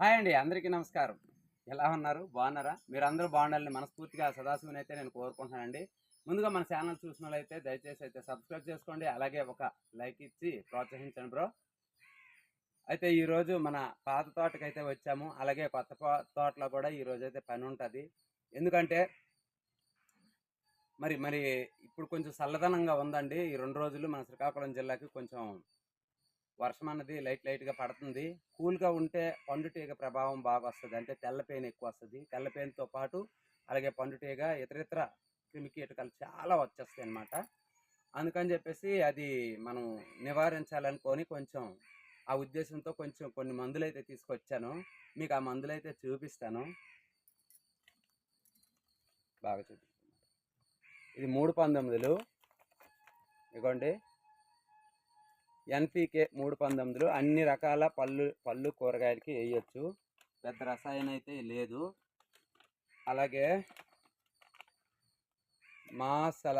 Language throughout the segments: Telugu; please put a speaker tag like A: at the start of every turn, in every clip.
A: హాయ్ అండి అందరికీ నమస్కారం. ఎలా ఉన్నారు? బాగున్నారా? మీరు అందరూ బాగుండాలని మనస్ఫూర్తిగా సదాశివుని అయితే నేను కోరుకుంటున్నానండి. ముందుగా మన ఛానల్ చూసిన వాళ్ళైతే దయచేసి అయితే సబ్స్క్రైబ్ చేసుకోండి. అలాగే ఒక లైక్ ఇచ్చి ప్రోత్సహించండి బ్రో. అయితే ఈరోజు మన పాత తోటకైతే వచ్చాము. అలాగే కొత్త తోటలో కూడా ఈరోజు అయితే పని ఉంటుంది. ఎందుకంటే మరి మరి ఇప్పుడు కొంచెం చల్లదనంగా ఉందండి. ఈ రెండు రోజులు మన శ్రీకాకుళం జిల్లాకి కొంచెం వర్షం అన్నది లైట్ లైట్గా పడుతుంది. కూల్గా ఉంటే పండుటీగ ప్రభావం బాగా వస్తుంది అంటే తెల్ల పెయిన్ ఎక్కువ వస్తుంది తెల్ల పెయిన్తో పాటు అలాగే పండుటీగ ఇతర ఇతర క్రిమికీటకాలు చాలా వచ్చేస్తాయి అన్నమాట అందుకని చెప్పేసి అది మనం నివారించాలనుకొని కొంచెం ఆ ఉద్దేశంతో కొంచెం కొన్ని మందులు అయితే తీసుకొచ్చాను. మీకు ఆ మందులు అయితే చూపిస్తాను. బాగా చూపిస్తాను. ఇది మూడు పంతొమ్మిదిలు. ఇగోండి. ఎన్పికే మూడు పంతొమ్మిదిలు అన్ని రకాల పళ్ళు పళ్ళు కూరగాయలకి వేయచ్చు. పెద్ద రసాయనం అయితే లేదు. అలాగే మాసల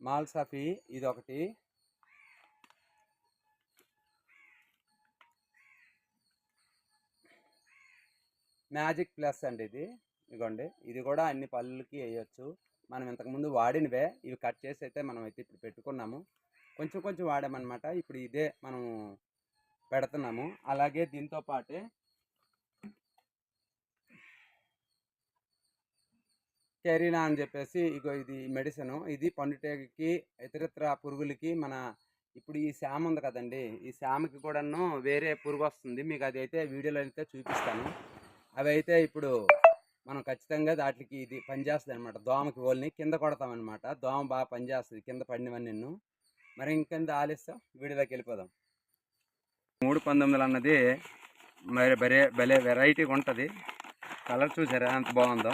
A: మాల్సఫీ ఇది ఒకటి మ్యాజిక్ ప్లస్ అండి ఇది. ఇదిగోండి ఇది కూడా అన్ని పళ్ళుకి వేయచ్చు. మనం ఇంతకుముందు వాడినవే. ఇవి కట్ చేసి అయితే మనం అయితే ఇప్పుడు పెట్టుకున్నాము. కొంచెం కొంచెం వాడామన్నమాట. ఇప్పుడు ఇదే మనం పెడుతున్నాము. అలాగే దీంతో పాటే కెరీనా అని చెప్పేసి ఇగో ఇది మెడిసిన్. ఇది పండుటేకి ఇతరితర పురుగులకి మన ఇప్పుడు ఈ శామ ఉంది కదండి. ఈ శామకి కూడాను వేరే పురుగు వస్తుంది మీకు అది అయితే వీడియోలో అయితే చూపిస్తాను. అవి అయితే ఇప్పుడు మనం ఖచ్చితంగా వాటికి ఇది పనిచేస్తుంది అనమాట దోమకి ఓల్ని కింద కొడతామన్నమాట దోమ బాగా పనిచేస్తుంది. కింద పడినవన్నీ నిన్ను. మరి ఇంకెంత ఆలస్యం? వీడియోలోకి వెళ్ళిపోదాం. మూడు పంతొమ్మిది అన్నది మరి బరే భలే వెరైటీగా ఉంటుంది కలర్ చూసారా? ఎంత బాగుందో.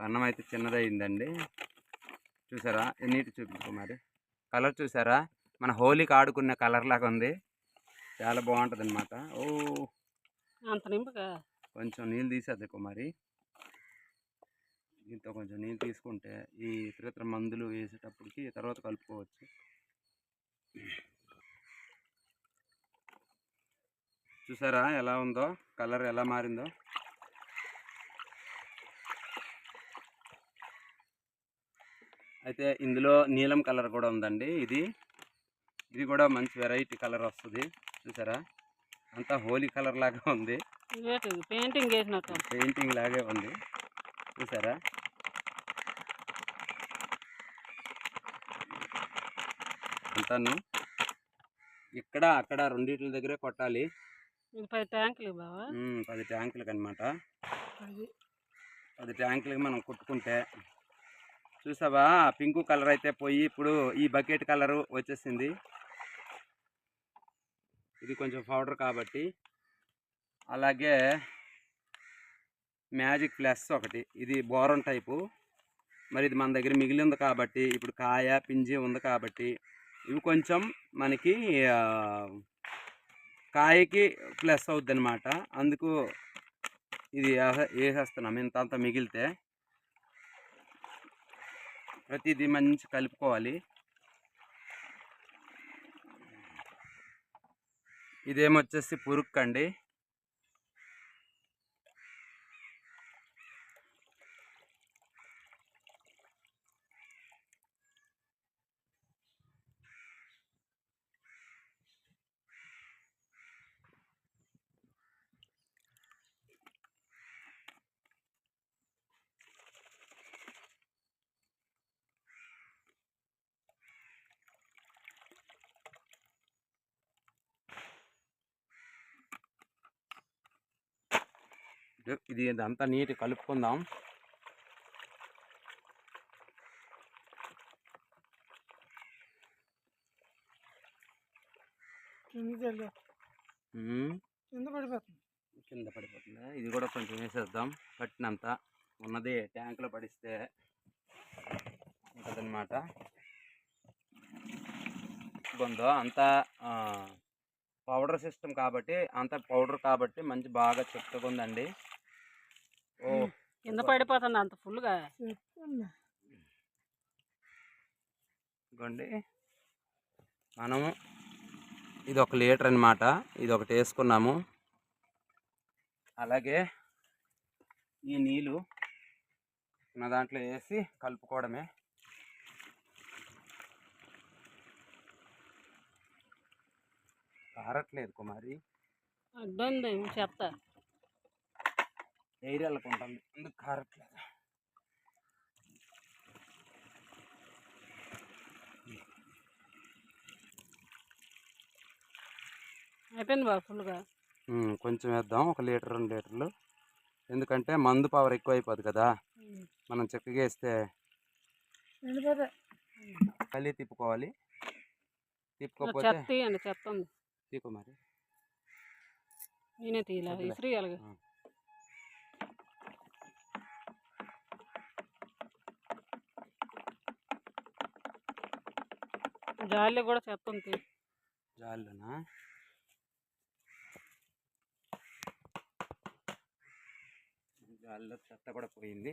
A: అన్నం అయితే చిన్నదయిందండి. చూసారా? నీటి చూపించుకో మరి. కలర్ చూసారా? మన హోలీకి ఆడుకునే కలర్ లాగా ఉంది. చాలా బాగుంటుంది అనమాట ఓ!
B: అంత నింపుగా?
A: కొంచెం నీళ్ళు తీసేద్ది కుమారి? దీంతో కొంచెం నీళ్ళు తీసుకుంటే ఈ ఇతర ఇతర మందులు వేసేటప్పటికి తర్వాత కలుపుకోవచ్చు. చూసారా ఎలా ఉందో? కలర్ ఎలా మారిందో? అయితే ఇందులో నీలం కలర్ కూడా ఉందండి ఇది. ఇది కూడా మంచి వెరైటీ కలర్ వస్తుంది. చూసారా? అంతా హోలీ కలర్ లాగా ఉంది.
B: పెయింటింగ్ వేసినట్టు.
A: పెయింటింగ్ లాగే ఉంది. చూసారా? అంతాను. ఇక్కడ అక్కడ రెండిట్ల దగ్గరే కొట్టాలి.
B: పది ట్యాంకులు బావా?
A: పది ట్యాంకులకు అనమాట పది ట్యాంకులకి మనం కొట్టుకుంటే. చూసావా? పింక్ కలర్ అయితే పోయి ఇప్పుడు ఈ బకెట్ కలరు వచ్చేసింది. ఇది కొంచెం పౌడర్ కాబట్టి అలాగే మ్యాజిక్ ప్లస్ ఒకటి. ఇది బోరం టైపు. మరి ఇది మన దగ్గర మిగిలి ఉంది కాబట్టి ఇప్పుడు కాయ పింజి ఉంది కాబట్టి ఇవి కొంచెం మనకి కాయకి ప్లస్ అవుద్ది అనమాట అందుకు ఇది వేసేస్తున్నాం ఇంత అంత మిగిలితే. ప్రతిదీ మంచి కలుపుకోవాలి. ఇదేమొచ్చేసి పురుక్ అండి ఇది- ఇదంతా నీట్ కలుపుకుందాం.
B: కింద పడిపోతుంది.
A: కింద పడిపోతుంది. ఇది కూడా కొంచెం వేసేద్దాం. పట్టినంత. ఉన్నది ట్యాంకులో పడిస్తే ఉంటుందన్నమాట. ఉందో అంతా పౌడర్ సిస్టమ్ కాబట్టి అంత పౌడర్ కాబట్టి మంచి బాగా ఓ
B: కింద పడిపోతుంది అంత ఫుల్గా
A: ఇదిగోండి. మనము ఇది ఒక లీటర్ అన్నమాట. ఇది ఒకటి వేసుకున్నాము. అలాగే ఈ నీళ్ళు ఉన్న దాంట్లో వేసి కలుపుకోవడమే. కారట్లేదు కుమారి.
B: అడ్డుంది చెప్తా.
A: ఎయిర్ వెళ్ళకుంటుంది ఎందుకు కారట్లేదు.
B: అయిపోయింది బాబు ఫుల్గా
A: కొంచెం వేద్దాం. ఒక లీటర్ రెండు లీటర్లు. ఎందుకంటే మందు పవర్ ఎక్కువ అయిపోద్ది కదా మనం చక్కగా వేస్తే
B: వెళ్ళిపోతే.
A: కలి తిప్పుకోవాలి. తిప్పుకోకపోతే
B: చెత్త
A: తీకు మరి.
B: నేనే తీయాలి
A: వద్దులే.
B: జాలిలో కూడా చెత్త ఉంది
A: జాలిలోనా? జాలిలో చెత్త కూడా పోయింది.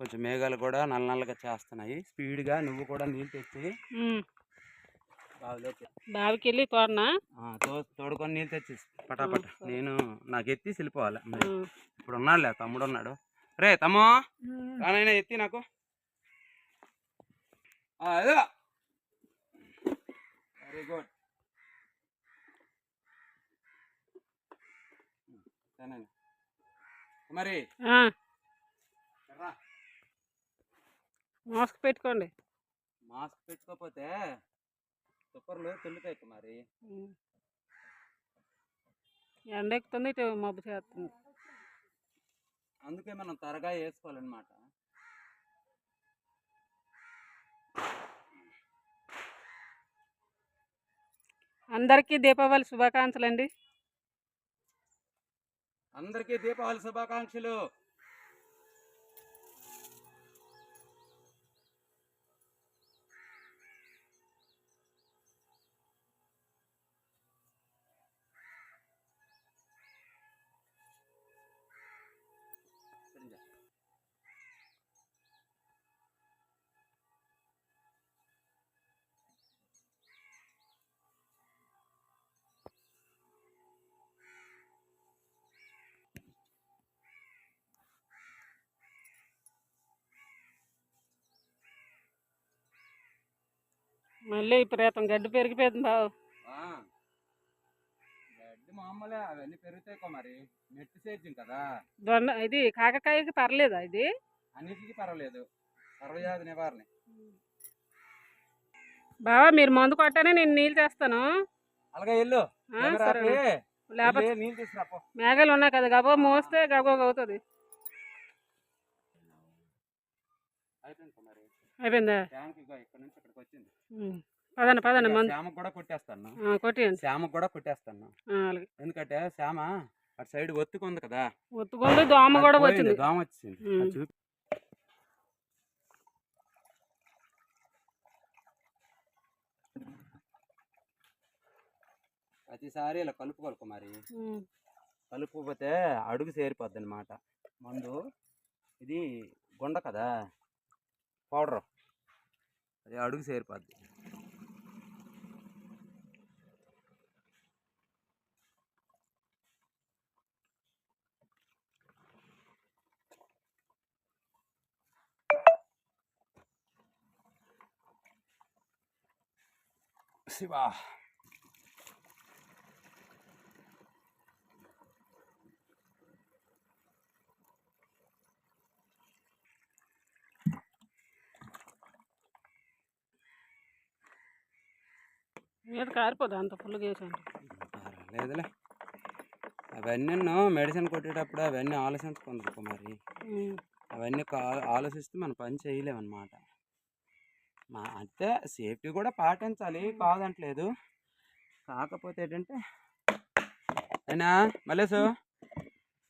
A: కొంచెం మేఘాలు కూడా నల్ల నల్లగా చేస్తున్నాయి. స్పీడ్గా నువ్వు కూడా నీళ్ళు తెచ్చి. బావిలోకి
B: బావికి వెళ్ళి తోడనా
A: తోడుకొని నీళ్ళు తెచ్చి పటాపట. నేను నాకు ఎత్తి వెళ్ళిపోవాలి. ఇప్పుడు ఉన్నాడులే తమ్ముడు ఉన్నాడు రే తమ్ము! రానైనా ఎత్తి నాకు. వెరీ గుడ్ మరి
B: మాస్క్ పెట్టుకోండి.
A: మాస్క్ పెట్టుకోకపోతే తుప్పర్లు తుల్లుతాయి మరి.
B: ఎండ ఎక్కుతుంది ఇటు మబ్బు చేస్తుంది
A: అందుకే మనం త్వరగా వేసుకోవాలన్నమాట.
B: అందరికీ దీపావళి శుభాకాంక్షలు అండి
A: అందరికీ దీపావళి శుభాకాంక్షలు.
B: మళ్ళీ విపరీతం గడ్డి పెరిగిపోయింది బావు
A: ఆ. గడ్డి మామూలే అవన్నీ పెరుగుతాయి మరి. నెట్ సేద్యం కదా.
B: దొండ ఇది కాకరకాయకి పర్లేదా ఇది?
A: అన్నిటికీ పర్వాలేదు. సర్వజాతి నివారణ.
B: బావా మీరు మందు కొట్టానే నేను నీళ్ళు చేస్తాను
A: అలాగే వెళ్ళు.
B: లేకపోతే
A: నీళ్ళు.
B: మేఘాలు ఉన్నాయి కదా గబో మోస్తే గబో అవుతుంది.
A: అయిపోయింది.
B: అయిపోయిందా?
A: కూడా కొట్టేస్తాను.
B: కొట్టేయండి.
A: కూడా కొట్టేస్తాను. ఎందుకంటే శ్యామ అటు సైడ్ ఒత్తుకుంది కదా.
B: ఒత్తుకుంది దోమ కూడా వచ్చింది.
A: దోమ వచ్చింది. ప్రతిసారి ఇలా కలుపుకోవాలి కుమారి
B: ఉమ్.
A: కలుపుకపోతే అడుగు సేరిపోద్ది అనమాట మందు ఇది గుండ కదా. పౌడర్. అది అడుగు సేరిపోద్ది శివా
B: మీద కారిపోదు అంత ఫుల్గా వేసాను
A: లేదులే. అవన్నీ మెడిసిన్ కొట్టేటప్పుడు అవన్నీ ఆలోచించుకుంది
B: ఉమ్.
A: అవన్నీ ఆలోచిస్తే మనం పని చేయలేమన్నమాట. మా అంటే సేఫ్టీ కూడా పాటించాలి కాదంటలేదు. కాకపోతే ఏంటంటే అయినా మలేసు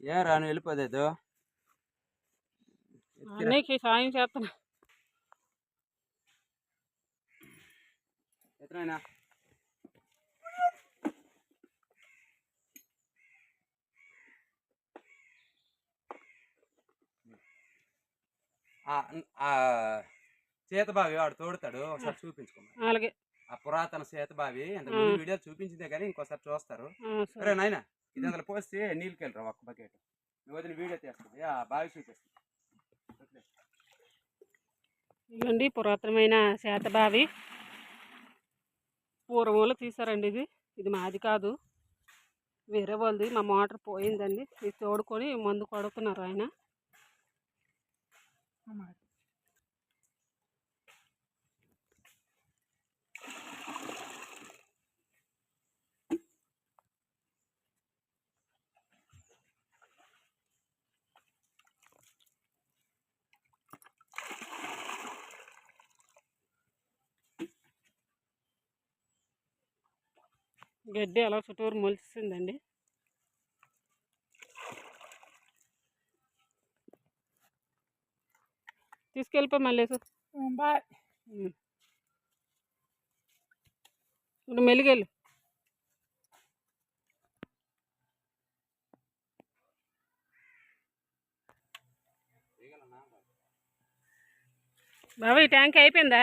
A: ఏ రాను వెళ్ళిపోదేదు.
B: అన్నయ్యకి సాయం చేస్తాను
A: ఎత్తునాయనా సీతబావి వాడు తోడుతాడు. ఒకసారి చూపించుకోమని
B: అలాగే.
A: ఆ పురాతన సీతబావి అంటే
B: ఆ.
A: వీడియో చూపించిందే కానీ ఇంకోసారి చూస్తారు.
B: సరే.
A: నాయన ఇది అందులో పోసి నీళ్ళకి వెళ్ళరా ఒక్క బకెట్. నువ్వు వదిన వీడియో తీస్తుంది ఆ బావి చూపిస్తుంది వదిలే.
B: ఇదండి పురాతనమైన శాతబావి పూర్వంలో తీసారండి ఇది. ఇది మాది కాదు. వేరే వాళ్ళది. మా మోటార్ పోయిందండి. ఇది తోడుకొని మందు కొడుతున్నారు ఆయన. గడ్డి అలా చుట్టూరు మొలిసిందండి. తీసుకెళ్ళిపో మళ్ళీ
C: బాయ్.
B: ఇప్పుడు మెలిగెళ్ళు. బాబా ఈ ట్యాంక్ అయిపోయిందా?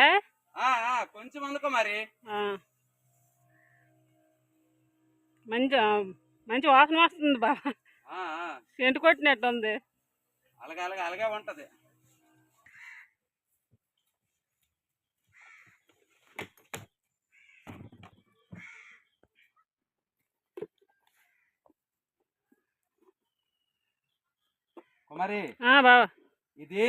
A: ఆ, ఆ, కొంచెం అందుకో మరి.
B: మంచి మంచి వాసన వస్తుంది బాబా. సెంటు కొట్టినట్టు ఉంది
A: అలాగే అలాగే అలాగే ఉంటది. కుమారి ఇది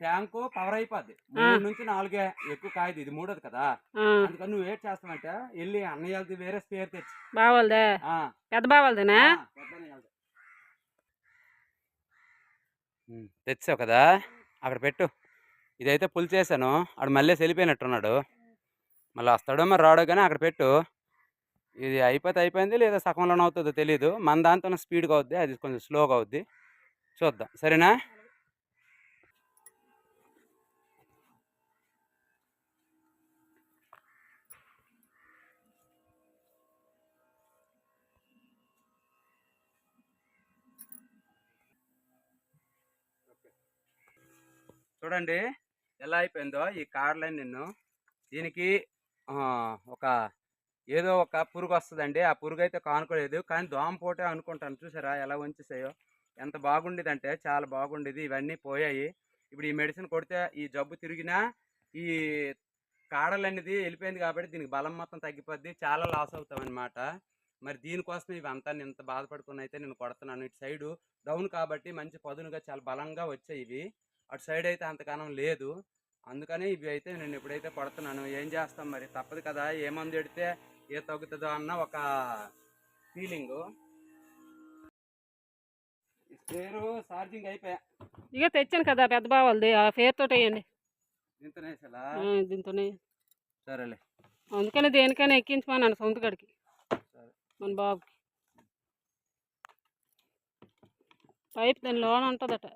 A: ట్యాంకు పవర్ అయిపోద్ది. మూడు నుంచి నాలుగే ఎక్కువ కాయదు ఇది మూడోది కదా. అందుకని నువ్వు ఏం చేస్తావంటే వెళ్ళి అన్నయ్యలది వేరే స్పేర్ తెచ్చి.
B: బావాలదే? పెద్ద బావాలదేనా?
A: తెచ్చావు కదా? అక్కడ పెట్టు. ఇదైతే పుల్ చేశాను. ఆడు మళ్ళీ వెళ్ళిపోయినట్టున్నాడు. మళ్ళీ వస్తాడో మరి రాడో కానీ అక్కడ పెట్టు. ఇది అయిపోతే అయిపోయింది లేదా సగంలోనే అవుతుందో తెలియదు మన దాంతో స్పీడ్గా అవుద్ది. అది కొంచెం స్లోగా అవుద్ది. చూద్దాం. సరేనా? చూడండి ఎలా అయిపోయిందో ఈ కార్లైన్ నిన్ను. దీనికి ఒక ఏదో ఒక పురుగు వస్తుందండి ఆ పురుగు అయితే కానుకోలేదు. కానీ దోమపోటే అనుకుంటాను. చూసారా ఎలా వంచేసాయో? ఎంత బాగుండేదంటే చాలా బాగుండేది. ఇవన్నీ పోయాయి. ఇప్పుడు ఈ మెడిసిన్ కొడితే ఈ జబ్బు తిరిగినా ఈ కాడలు అనేది వెళ్ళిపోయింది కాబట్టి దీనికి బలం మొత్తం తగ్గిపోద్ది. చాలా లాస్ అవుతాం అనమాట మరి దీనికోసం ఇవి అంతా నేను ఇంత బాధపడుకుని అయితే నేను కొడుతున్నాను. ఇటు సైడు డౌన్ కాబట్టి మంచి పదునుగా చాలా బలంగా వచ్చాయి ఇవి. అటు సైడ్ అయితే అంతకాలం లేదు. అందుకనే ఇవి అయితే నేను ఎప్పుడైతే కొడుతున్నాను ఏం చేస్తాం మరి? తప్పదు కదా. ఏ మందు ఎడితే ఏ తగ్గుతుందో అన్న ఒక ఫీలింగు. స్పేరు ఛార్జింగ్ అయిపోయా.
B: ఇక తెచ్చాను కదా పెద్ద బావాలది ఆ పేరుతో వేయండి
A: దీంతో వేసేలా?
B: దీంతోనే.
A: సరేలే.
B: అందుకని దేనికైనా ఎక్కించమన్నాను సొంత గడికి
A: సరే.
B: మన బాబుకి. పైప్ దాని లోన ఉంటుందట.